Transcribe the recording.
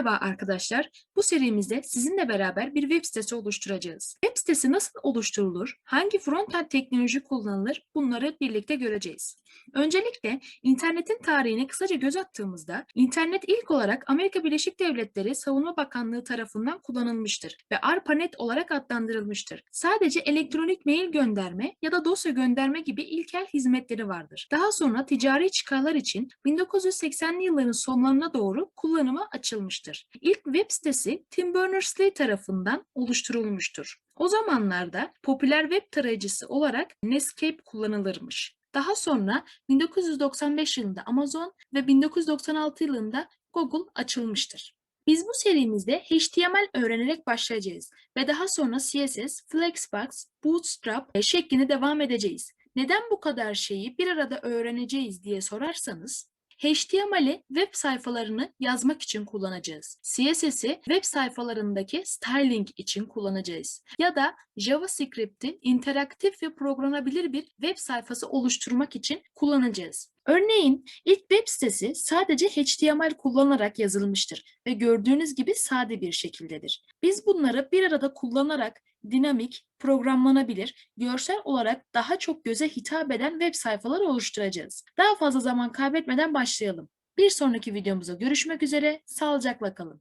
Merhaba arkadaşlar. Bu serimizde sizinle beraber bir web sitesi oluşturacağız. Web sitesi nasıl oluşturulur, hangi frontend teknoloji kullanılır bunları birlikte göreceğiz. Öncelikle internetin tarihine kısaca göz attığımızda internet ilk olarak Amerika Birleşik Devletleri Savunma Bakanlığı tarafından kullanılmıştır ve ARPANET olarak adlandırılmıştır. Sadece elektronik mail gönderme ya da dosya gönderme gibi ilkel hizmetleri vardır. Daha sonra ticari çıkarlar için 1980'li yılların sonlarına doğru kullanıma açılmıştır. İlk web sitesi Tim Berners-Lee tarafından oluşturulmuştur. O zamanlarda popüler web tarayıcısı olarak Netscape kullanılırmış. Daha sonra 1995 yılında Amazon ve 1996 yılında Google açılmıştır. Biz bu serimizde HTML öğrenerek başlayacağız ve daha sonra CSS, Flexbox, Bootstrap e, şeklinde devam edeceğiz. Neden bu kadar şeyi bir arada öğreneceğiz diye sorarsanız, HTML'i web sayfalarını yazmak için kullanacağız. CSS'i web sayfalarındaki styling için kullanacağız. Ya da JavaScript'i interaktif ve programlanabilir bir web sayfası oluşturmak için kullanacağız. Örneğin ilk web sitesi sadece HTML kullanarak yazılmıştır ve gördüğünüz gibi sade bir şekildedir. Biz bunları bir arada kullanarak dinamik, programlanabilir, görsel olarak daha çok göze hitap eden web sayfaları oluşturacağız. Daha fazla zaman kaybetmeden başlayalım. Bir sonraki videomuzda görüşmek üzere, sağlıcakla kalın.